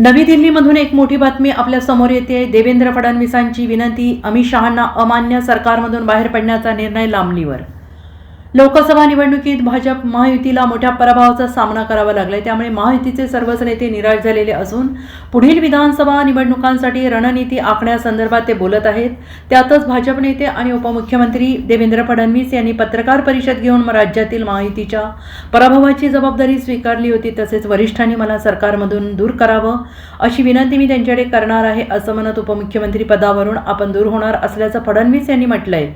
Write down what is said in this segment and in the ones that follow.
नवी दिल्लीमधून एक मोठी बातमी आपल्यासमोर येते. देवेंद्र फडणवीसांची विनंती अमित शहांना अमान्य सरकारमधून बाहेर पडण्याचा निर्णय लांबणीवर. लोकसभा निवडणुकीत भाजप महायुतीला मोठ्या पराभवाचा सामना करावा लागलाय. त्यामुळे महायुतीचे सर्वच नेते निराश झालेले असून पुढील विधानसभा निवडणुकांसाठी रणनीती आखण्यासंदर्भात ते बोलत आहेत. त्यातच भाजप नेते आणि उपमुख्यमंत्री देवेंद्र फडणवीस यांनी पत्रकार परिषद घेऊन राज्यातील महायुतीच्या पराभवाची जबाबदारी स्वीकारली होती. तसेच वरिष्ठांनी मला सरकारमधून दूर करावं अशी विनंती मी त्यांच्याकडे करणार आहे असं म्हणत उपमुख्यमंत्री पदावरून आपण दूर होणार असल्याचं फडणवीस यांनी म्हटलंय.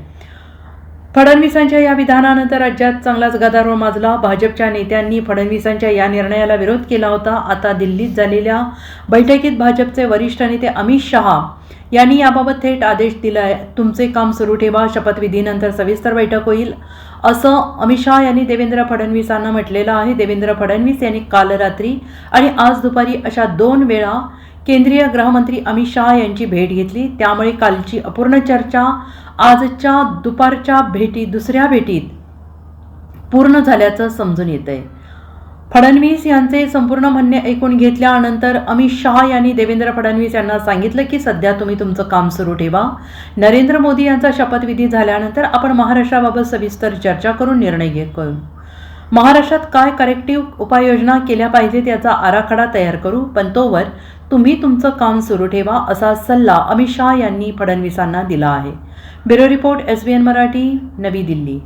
फडणवीसांच्या या विधानानंतर राज्यात चांगलाच गदारोळ माजला. भाजपच्या नेत्यांनी फडणवीसांच्या या निर्णयाला विरोध केला होता. आता दिल्लीत झालेल्या बैठकीत भाजपचे वरिष्ठ नेते अमित शहा यांनी याबाबत थेट आदेश दिलाय. तुमचे काम सुरू ठेवा. शपथविधीनंतर सविस्तर बैठक होईल असं अमित शहा यांनी देवेंद्र फडणवीसांना म्हटलेलं आहे. देवेंद्र फडणवीस यांनी काल रात्री आणि आज दुपारी अशा दोन वेळा केंद्रीय गृहमंत्री अमित शहा यांची भेट घेतली. त्यामुळे कालची अपूर्ण चर्चा आजच्या दुपारच्या भेटी दुसऱ्या भेटीत पूर्ण झाल्याचं समजून येत आहे फडणवीस यांचे संपूर्ण म्हणणे ऐकून घेतल्यानंतर अमित शहा यांनी देवेंद्र फडणवीस यांना सांगितलं की सध्या तुम्ही तुमचं काम सुरू ठेवा. नरेंद्र मोदी यांचा शपथविधी झाल्यानंतर आपण महाराष्ट्राबाबत सविस्तर चर्चा करून निर्णय घेऊ करू महाराष्ट्रात काय करेक्टिव्ह उपाययोजना केल्या पाहिजेत याचा आराखडा तयार करू? पण तोवर तुम्ही तुमचं काम सुरू ठेवा असा सल्ला अमित शहा यांनी फडणवीसांना दिला आहे. Bureau report S B N Marathi नवी दिल्ली.